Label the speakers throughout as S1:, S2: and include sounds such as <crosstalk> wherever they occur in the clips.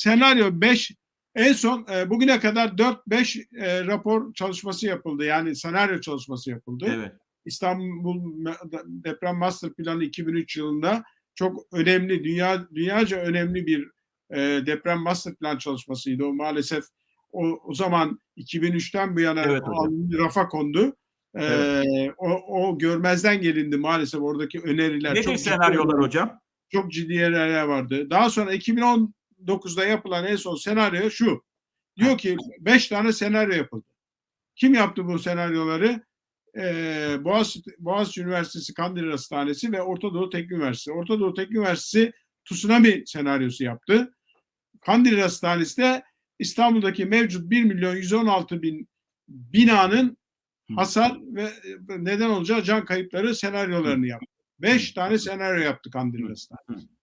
S1: senaryo 5 en son e, bugüne kadar 4-5 e, rapor çalışması yapıldı. Yani senaryo çalışması yapıldı.
S2: Evet.
S1: İstanbul Deprem Master Planı 2003 yılında çok önemli, dünya dünyaca önemli bir e, deprem master plan çalışmasıydı. O maalesef o, o zaman 2003'ten bu yana
S2: Evet
S1: alındı, rafa kondu. E,
S2: Evet.
S1: o, o görmezden gelindi maalesef oradaki öneriler.
S2: Nedir
S1: çok ciddi
S2: senaryolar
S1: olarak-
S2: hocam?
S1: çok ciddi yerler vardı. Daha sonra 2019'da yapılan en son senaryo şu. Diyor ki 5 tane senaryo yapıldı. Kim yaptı bu senaryoları? Ee, Boğaziçi, Boğaziçi Üniversitesi Kandil Hastanesi ve Orta Doğu Teknik Üniversitesi. Orta Doğu Teknik Üniversitesi tsunami senaryosu yaptı. Kandil Hastanesi de İstanbul'daki mevcut 1 milyon 116 bin binanın hasar ve e, neden olacağı can kayıpları senaryolarını yaptı. Beş tane senaryo yaptı Kandil Hastanesi.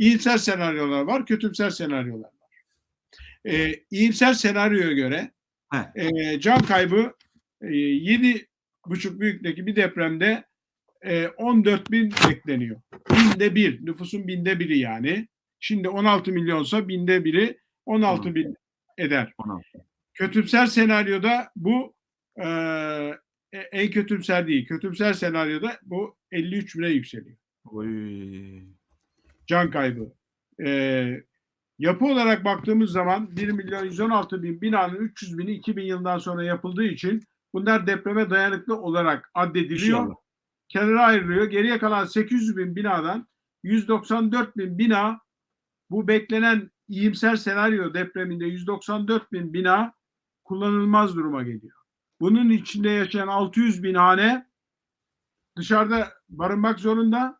S1: İyimser senaryolar var, kötümser senaryolar var. Ee, iyimser senaryoya göre e, can kaybı e, yedi buçuk büyüklükteki bir depremde e, 14 bin bekleniyor. Binde bir, nüfusun binde biri yani. Şimdi 16 milyonsa binde biri 16 bin eder.
S2: 16.
S1: Kötümser senaryoda bu e, en kötümser değil. Kötümser senaryoda bu 53 bine yükseliyor.
S2: Oy.
S1: Can kaybı. E, yapı olarak baktığımız zaman 1 milyon 116 bin binanın 300 bini 2000 yılından sonra yapıldığı için bunlar depreme dayanıklı olarak addediliyor.
S2: İnşallah.
S1: Kenara ayrılıyor. Geriye kalan 800 bin binadan 194 bin bina bu beklenen iyimser senaryo depreminde 194 bin bina kullanılmaz duruma geliyor. Bunun içinde yaşayan 600 bin hane dışarıda barınmak zorunda.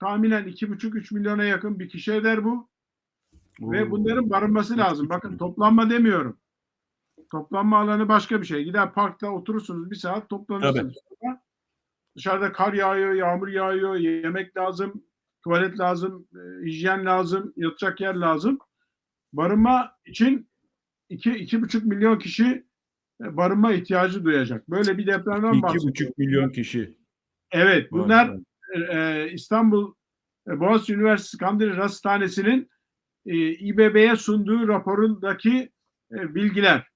S1: Tahminen 2,5-3 milyona yakın bir kişi eder bu. Ve
S2: Oo.
S1: bunların barınması lazım. Bakın toplanma demiyorum. Toplanma alanı başka bir şey. Gider parkta oturursunuz bir saat toplanırsınız. Sonra Dışarıda kar yağıyor, yağmur yağıyor, yemek lazım, tuvalet lazım, e, hijyen lazım, yatacak yer lazım. Barınma için iki, iki buçuk milyon kişi e, barınma ihtiyacı duyacak. Böyle bir depremden bahsediyoruz.
S3: buçuk milyon kişi.
S1: Evet, bunlar. E, İstanbul e, Boğaziçi Üniversitesi Kandil Hastanesi'nin e, İBB'ye sunduğu raporundaki e, bilgiler.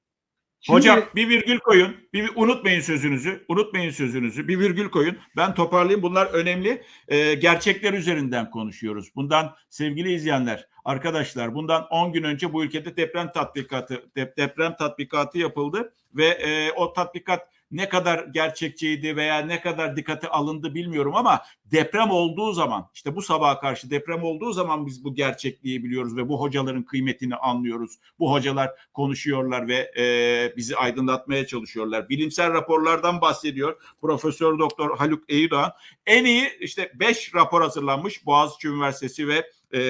S1: Şimdi-
S2: Hocam bir virgül koyun. Bir, unutmayın sözünüzü. Unutmayın sözünüzü. Bir virgül koyun. Ben toparlayayım. Bunlar önemli. Ee, gerçekler üzerinden konuşuyoruz. Bundan sevgili izleyenler, arkadaşlar bundan 10 gün önce bu ülkede deprem tatbikatı dep- deprem tatbikatı yapıldı ve e, o tatbikat ne kadar gerçekçiydi veya ne kadar dikkate alındı bilmiyorum ama deprem olduğu zaman işte bu sabaha karşı deprem olduğu zaman biz bu gerçekliği biliyoruz ve bu hocaların kıymetini anlıyoruz. Bu hocalar konuşuyorlar ve e, bizi aydınlatmaya çalışıyorlar. Bilimsel raporlardan bahsediyor Profesör Doktor Haluk Eyüdağ. En iyi işte 5 rapor hazırlanmış Boğaziçi Üniversitesi ve e,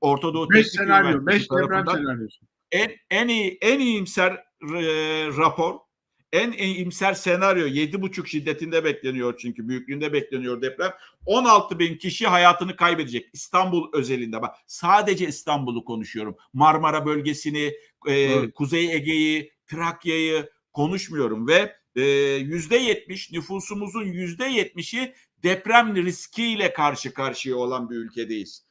S2: Orta Doğu
S1: 5
S2: Teknik
S1: senaryo,
S2: Üniversitesi
S1: 5 deprem senaryosu.
S2: en, en iyi en iyimser e, rapor en iyimser senaryo 7,5 şiddetinde bekleniyor çünkü büyüklüğünde bekleniyor deprem. 16 bin kişi hayatını kaybedecek İstanbul özelinde. Bak sadece İstanbul'u konuşuyorum. Marmara bölgesini, e,
S1: Evet.
S2: Kuzey Ege'yi, Trakya'yı konuşmuyorum ve e, yüzde yetmiş nüfusumuzun yüzde yetmişi deprem riskiyle karşı karşıya olan bir ülkedeyiz.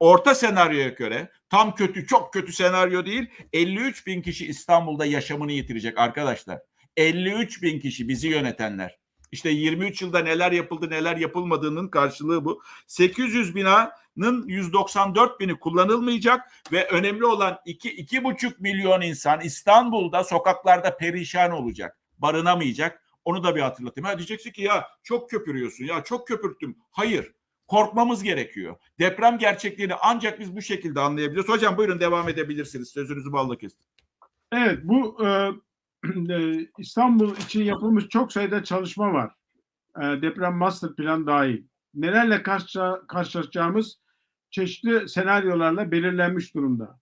S2: Orta senaryoya göre tam kötü çok kötü senaryo değil 53 bin kişi İstanbul'da yaşamını yitirecek arkadaşlar. 53 bin kişi bizi yönetenler. İşte 23 yılda neler yapıldı neler yapılmadığının karşılığı bu. 800 binanın 194 bini kullanılmayacak ve önemli olan 2 2,5 milyon insan İstanbul'da sokaklarda perişan olacak. Barınamayacak. Onu da bir hatırlatayım. Ha diyeceksin ki ya çok köpürüyorsun ya çok köpürttüm. Hayır. Korkmamız gerekiyor. Deprem gerçekliğini ancak biz bu şekilde anlayabiliyoruz. Hocam buyurun devam edebilirsiniz. Sözünüzü balla kestim.
S1: Evet bu e, <clears throat> e, İstanbul için yapılmış çok sayıda çalışma var. E, deprem master plan dahil. Nelerle karşı, karşılaşacağımız çeşitli senaryolarla belirlenmiş durumda.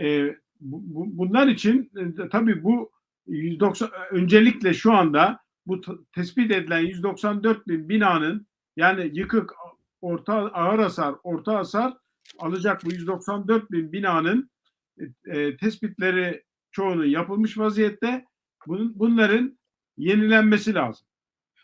S1: E, bu, bu- bunlar için e, tabii bu 190 öncelikle şu anda bu tespit edilen 194 bin binanın yani yıkık, orta ağır hasar, orta hasar alacak bu 194 bin binanın e, e, tespitleri çoğunu yapılmış vaziyette. Bunun, bunların yenilenmesi lazım.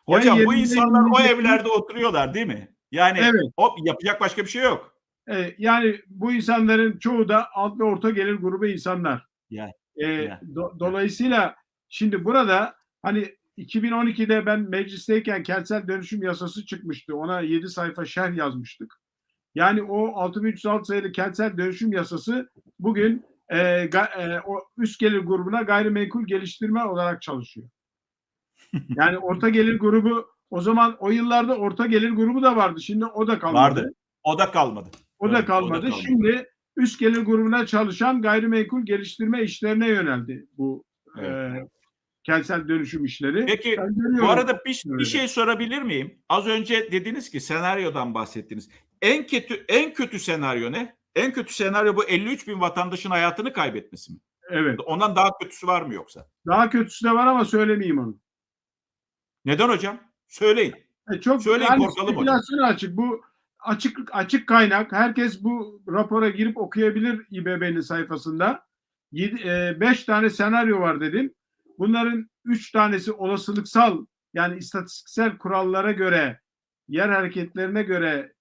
S2: Hocam
S1: Yani
S2: bu insanlar o evlerde oturuyorlar değil mi? Yani
S1: Evet.
S2: o yapacak başka bir şey yok.
S1: e, yani bu insanların çoğu da alt ve orta gelir grubu insanlar.
S2: Ya,
S1: E,
S2: ya.
S1: do- dolayısıyla şimdi burada hani 2012'de ben meclisteyken kentsel dönüşüm yasası çıkmıştı. Ona 7 sayfa şerh yazmıştık. Yani o 6306 sayılı kentsel dönüşüm yasası bugün e, ga- e, o üst gelir grubuna gayrimenkul geliştirme olarak çalışıyor. <laughs> Yani orta gelir grubu o zaman o yıllarda orta gelir grubu da vardı. Şimdi o da kalmadı.
S2: Vardı. O da kalmadı.
S1: O da
S2: Evet, o da
S1: kalmadı.
S2: kalmadı.
S1: Şimdi üst gelir grubuna çalışan gayrimenkul geliştirme işlerine yöneldi bu
S2: Evet.
S1: e, kentsel dönüşüm işleri.
S2: Peki bu arada bir, bir şey sorabilir miyim? Az önce dediniz ki senaryodan bahsettiniz. En kötü en kötü senaryo ne? En kötü senaryo bu 53 bin vatandaşın hayatını kaybetmesi mi?
S1: Evet.
S2: Ondan daha kötüsü var mı yoksa?
S1: Daha kötüsü de var ama söylemeyeyim onu.
S2: Neden hocam? Söyleyin.
S1: E, çok
S2: Söyleyin,
S1: yani
S2: korkalım hocam.
S1: açık. Bu açık açık kaynak. Herkes bu rapora girip okuyabilir İBB'nin sayfasında. 5 tane senaryo var dedim. Bunların 3 tanesi olasılıksal yani istatistiksel kurallara göre yer hareketlerine göre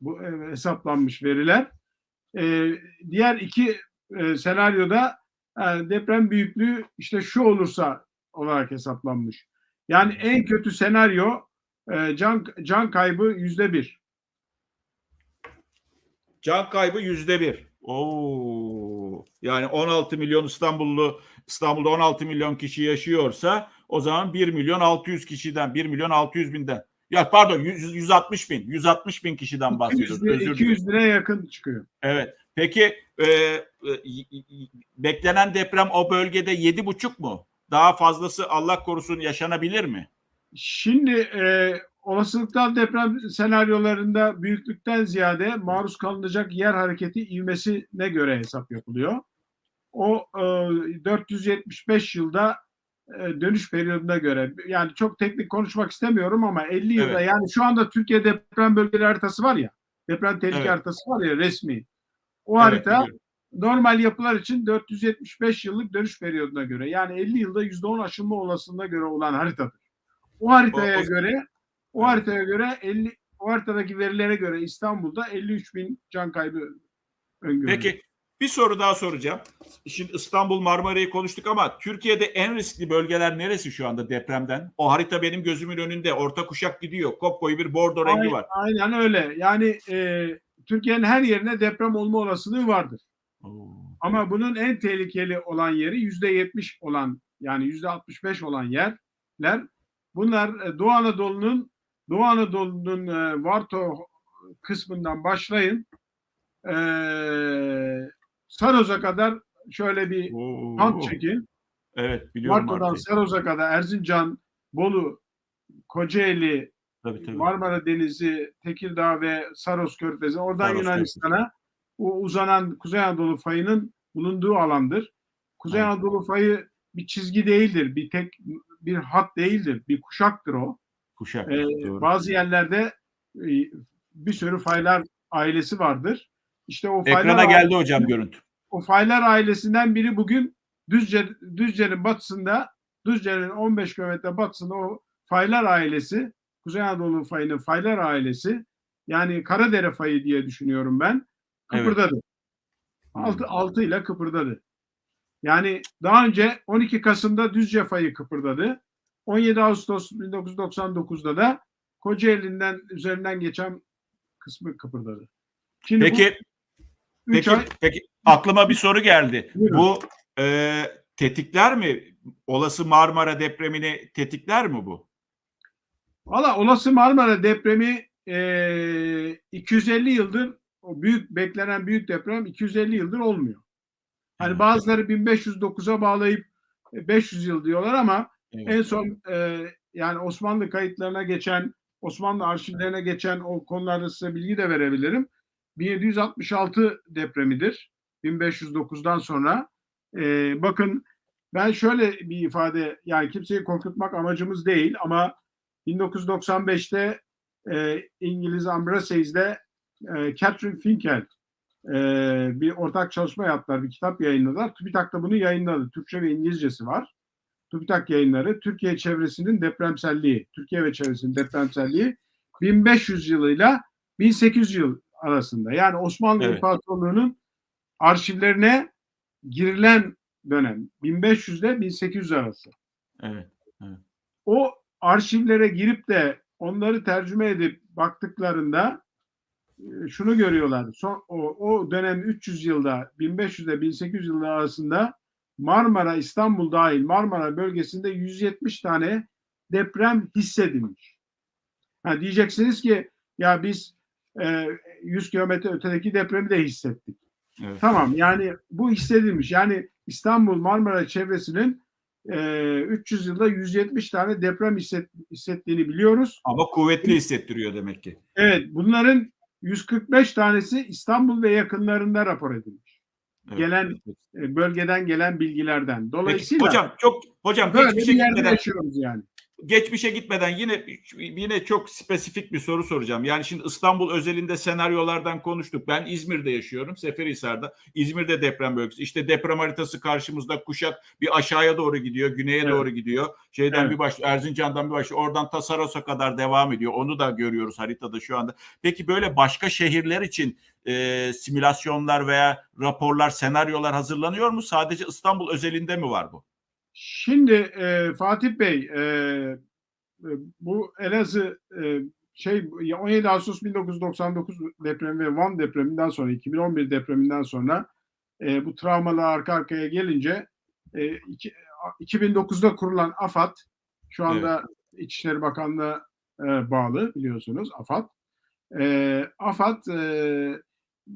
S1: bu e, hesaplanmış veriler. E, diğer iki e, senaryoda e, deprem büyüklüğü işte şu olursa olarak hesaplanmış. Yani en kötü senaryo e, can can kaybı yüzde bir.
S2: Can kaybı yüzde bir. Oo. Yani 16 milyon İstanbullu İstanbul'da 16 milyon kişi yaşıyorsa o zaman 1 milyon 600 kişiden 1 milyon 600 binden ya pardon 100, 160 bin 160 bin kişiden bahsediyoruz.
S1: 200,
S2: Özür dilerim.
S1: 200 liraya yakın çıkıyor.
S2: Evet. Peki e, e, beklenen deprem o bölgede yedi buçuk mu? Daha fazlası Allah korusun yaşanabilir mi?
S1: Şimdi e, olasılıksal deprem senaryolarında büyüklükten ziyade maruz kalınacak yer hareketi ivmesine göre hesap yapılıyor. O e, 475 yılda e, dönüş periyoduna göre yani çok teknik konuşmak istemiyorum ama 50 yılda
S2: Evet.
S1: yani şu anda Türkiye deprem bölgeleri haritası var ya deprem tehlike
S2: Evet.
S1: haritası var ya resmi. O
S2: Evet,
S1: harita
S2: biliyorum.
S1: normal yapılar için 475 yıllık dönüş periyoduna göre yani 50 yılda %10 aşılma olasılığına göre olan haritadır. O haritaya
S2: O- o-
S1: göre o
S2: Evet.
S1: haritaya göre 50 o haritadaki verilere göre İstanbul'da 53 bin can kaybı öngörülüyor.
S2: Peki bir soru daha soracağım. Şimdi İstanbul Marmara'yı konuştuk ama Türkiye'de en riskli bölgeler neresi şu anda depremden? O harita benim gözümün önünde. Orta kuşak gidiyor. Kopkoyu bir bordo rengi
S1: Aynen-
S2: var.
S1: Aynen öyle. Yani e, Türkiye'nin her yerine deprem olma olasılığı vardır.
S2: Oo.
S1: Ama bunun en tehlikeli olan yeri yüzde yetmiş olan yani yüzde altmış beş olan yerler. Bunlar e, Doğu Anadolu'nun Doğu Anadolu'nun e, Varto kısmından başlayın. E, Saroz'a kadar şöyle bir
S2: Oo.
S1: hand çekin.
S2: Evet biliyorum
S1: Varto'dan
S2: Marta'yı.
S1: Saroz'a kadar Erzincan, Bolu, Kocaeli,
S2: Tabii, tabii.
S1: Marmara Denizi, Tekirdağ ve Saros Körfezi. Oradan
S2: Saros
S1: Yunanistan'a o uzanan Kuzey Anadolu fayının bulunduğu alandır. Kuzey
S2: Evet.
S1: Anadolu fayı bir çizgi değildir, bir tek bir hat değildir, bir kuşaktır o.
S2: Kuşak.
S1: Ee,
S2: doğru.
S1: bazı yerlerde e, bir sürü faylar ailesi vardır. İşte o faylar
S2: Ekrana geldi hocam görüntü.
S1: o faylar ailesinden biri bugün Düzce, Düzce'nin batısında, Düzce'nin 15 kilometre batısında o faylar ailesi, Kuzey Anadolu fayının faylar ailesi, yani Karadere fayı diye düşünüyorum ben,
S2: Evet.
S1: kıpırdadı. Altı, altı ile kıpırdadı. Yani daha önce 12 Kasım'da Düzce fayı kıpırdadı. 17 Ağustos 1999'da da Kocaeli'nden üzerinden geçen kısmı kıpırdadı. Şimdi
S2: Peki
S1: bu
S2: peki
S1: ay
S2: peki aklıma bir soru geldi.
S1: Buyurun.
S2: Bu e, tetikler mi? Olası Marmara depremini tetikler mi bu?
S1: Valla olası Marmara depremi eee 250 yıldır o büyük beklenen büyük deprem 250 yıldır olmuyor. Hani bazıları 1509'a bağlayıp e, 500 yıl diyorlar ama
S2: Evet.
S1: en son eee, yani Osmanlı kayıtlarına geçen Osmanlı arşivlerine geçen o konularda size bilgi de verebilirim. 1766 depremidir. 1509'dan sonra. Eee, bakın ben şöyle bir ifade yani kimseyi korkutmak amacımız değil ama 1995'te e, İngiliz Ambraseys'de e, Catherine Finkel e, bir ortak çalışma yaptılar, bir kitap yayınladılar. TÜBİTAK da bunu yayınladı. Türkçe ve İngilizcesi var. TÜBİTAK yayınları Türkiye çevresinin depremselliği, Türkiye ve çevresinin depremselliği 1500 yılıyla 1800 yıl arasında. Yani Osmanlı
S2: Evet.
S1: İmparatorluğu'nun arşivlerine girilen dönem 1500 ile 1800 arası.
S2: Evet.
S1: O arşivlere girip de onları tercüme edip baktıklarında e, şunu görüyorlar. Son, o, o dönem 300 yılda 1500 ile 1800 yılları arasında Marmara, İstanbul dahil Marmara bölgesinde 170 tane deprem hissedilmiş. Ha, diyeceksiniz ki ya biz e, 100 kilometre ötedeki depremi de hissettik.
S2: Evet.
S1: Tamam yani bu hissedilmiş. Yani İstanbul Marmara çevresinin e, 300 yılda 170 tane deprem hisset, hissettiğini biliyoruz.
S2: Ama kuvvetli hissettiriyor demek ki.
S1: Evet bunların 145 tanesi İstanbul ve yakınlarında rapor edilmiş.
S2: Evet.
S1: Gelen e, bölgeden gelen bilgilerden.
S2: Peki,
S1: Dolayısıyla
S2: hocam çok hocam
S1: böyle
S2: geçmişe
S1: bir yerde
S2: gitmeden
S1: yaşıyoruz yani.
S2: Geçmişe gitmeden yine yine çok spesifik bir soru soracağım. Yani şimdi İstanbul özelinde senaryolardan konuştuk. Ben İzmir'de yaşıyorum, Seferihisar'da. İzmir'de deprem bölgesi. İşte deprem haritası karşımızda Kuşak bir aşağıya doğru gidiyor, güneye
S1: Evet.
S2: doğru gidiyor. Şeyden
S1: Evet.
S2: bir baş Erzincan'dan bir baş oradan Tasaros'a kadar devam ediyor. Onu da görüyoruz haritada şu anda. Peki böyle başka şehirler için e, simülasyonlar veya raporlar, senaryolar hazırlanıyor mu? Sadece İstanbul özelinde mi var bu?
S1: Şimdi e, Fatih Bey e, e, bu Elazığ e, şey 17 Ağustos 1999 depremi ve Van depreminden sonra 2011 depreminden sonra e, bu travmalar arka arkaya gelince e, iki- 2009'da kurulan AFAD şu anda İçişleri Bakanlığı e, bağlı biliyorsunuz AFAD. E, AFAD e,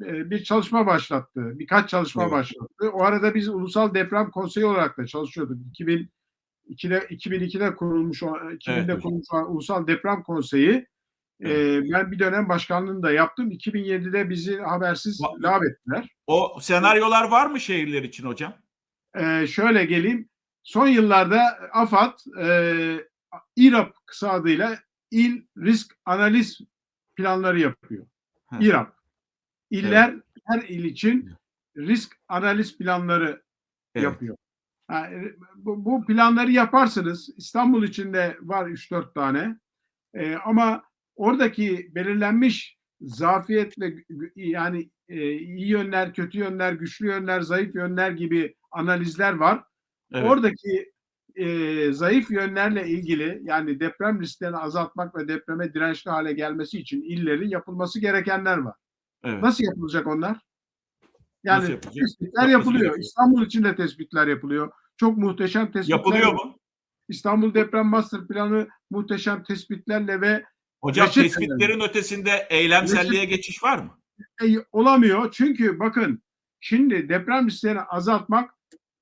S1: bir çalışma başlattı. Birkaç çalışma
S2: Evet.
S1: başlattı. O arada biz Ulusal Deprem Konseyi olarak da çalışıyorduk. 2002'de 2002'de kurulmuş o- 2000'de
S2: hocam.
S1: kurulmuş olan Ulusal Deprem Konseyi e, ben bir dönem başkanlığını da yaptım. 2007'de bizi habersiz lağvettiler.
S2: O senaryolar var mı şehirler için hocam?
S1: Ee, şöyle geleyim. Son yıllarda AFAD e, İRAP kısa adıyla İl Risk Analiz Planları yapıyor.
S2: Ha.
S1: İRAP. İller her il için risk analiz planları
S2: Evet.
S1: yapıyor. Ha, e, bu, bu planları yaparsınız. İstanbul içinde var 3-4 tane. E, ama oradaki belirlenmiş zafiyet ve gü- yani e, iyi yönler, kötü yönler, güçlü yönler, zayıf yönler gibi analizler var.
S2: Evet.
S1: Oradaki e, zayıf yönlerle ilgili yani deprem risklerini azaltmak ve depreme dirençli hale gelmesi için illerin yapılması gerekenler var.
S2: Evet.
S1: Nasıl yapılacak onlar?
S2: Nasıl
S1: Yani
S2: yapılacak?
S1: tespitler
S2: Yapması
S1: yapılıyor.
S2: gerekiyor.
S1: İstanbul için de tespitler yapılıyor. Çok muhteşem tespitler.
S2: Yapılıyor mu?
S1: İstanbul Deprem Master Planı muhteşem tespitlerle ve
S2: Hocam
S1: Reçete
S2: tespitlerin ötesinde eylemselliğe geçiş var mı?
S1: e, olamıyor. Çünkü bakın şimdi deprem risklerini azaltmak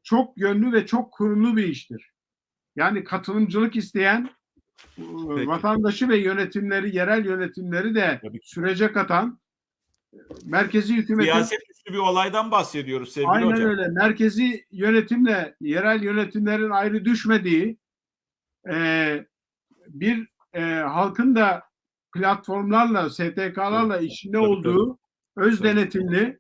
S1: çok yönlü ve çok kurumlu bir iştir. Yani katılımcılık isteyen e,
S2: Peki.
S1: vatandaşı ve yönetimleri, yerel yönetimleri de sürece katan merkezi hükümetin
S2: Siyaset üstü bir olaydan bahsediyoruz sevgili
S1: Aynen
S2: hocam.
S1: öyle. Merkezi yönetimle yerel yönetimlerin ayrı düşmediği e, bir e, halkın da platformlarla, STK'larla içinde
S2: tabii,
S1: olduğu öz denetimli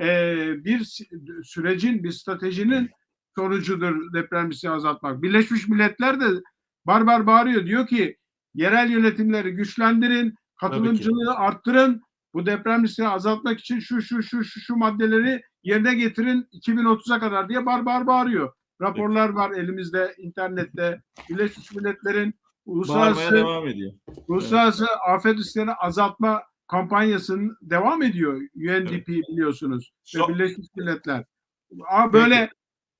S1: e, bir sürecin, bir stratejinin sonucudur deprem riski azaltmak. Birleşmiş Milletler de barbar bağırıyor. Diyor ki yerel yönetimleri güçlendirin, katılımcılığı arttırın. Bu deprem riskini azaltmak için şu şu şu şu şu maddeleri yerine getirin 2030'a kadar diye barbar bağırıyor. Raporlar var elimizde internette. Birleşmiş Milletler'in uluslararası
S2: devam ediyor.
S1: uluslararası afet risklerini azaltma kampanyasının devam ediyor. UNDP biliyorsunuz ve
S2: So-
S1: Birleşmiş Milletler. Aa, böyle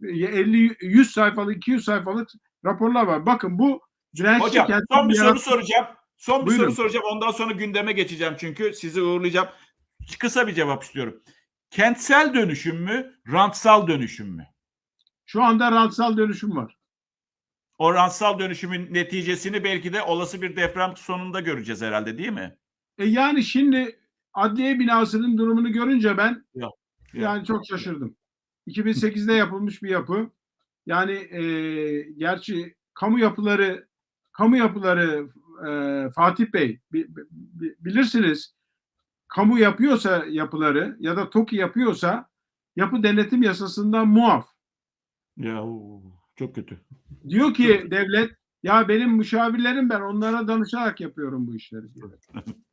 S1: 50 100 sayfalık 200 sayfalık raporlar var. Bakın bu dirençli
S2: Hocam son bir soru
S1: yarat-
S2: soracağım. Son bir
S1: Buyurun.
S2: soru soracağım. Ondan sonra gündeme geçeceğim çünkü sizi uğurlayacağım. Kısa bir cevap istiyorum. Kentsel dönüşüm mü, rantsal dönüşüm mü?
S1: Şu anda rantsal dönüşüm var.
S2: O rantsal dönüşümün neticesini belki de olası bir deprem sonunda göreceğiz herhalde değil mi?
S1: E yani şimdi adliye binasının durumunu görünce ben
S2: Yok, yok.
S1: yani çok şaşırdım. 2008'de yapılmış bir yapı. Yani e, gerçi kamu yapıları kamu yapıları e, Fatih Bey bi- bi- bilirsiniz kamu yapıyorsa yapıları ya da TOKİ yapıyorsa yapı denetim yasasından muaf.
S2: Ya çok kötü.
S1: Diyor ki devlet ya benim müşavirlerim ben onlara danışarak yapıyorum bu işleri diyor. <laughs>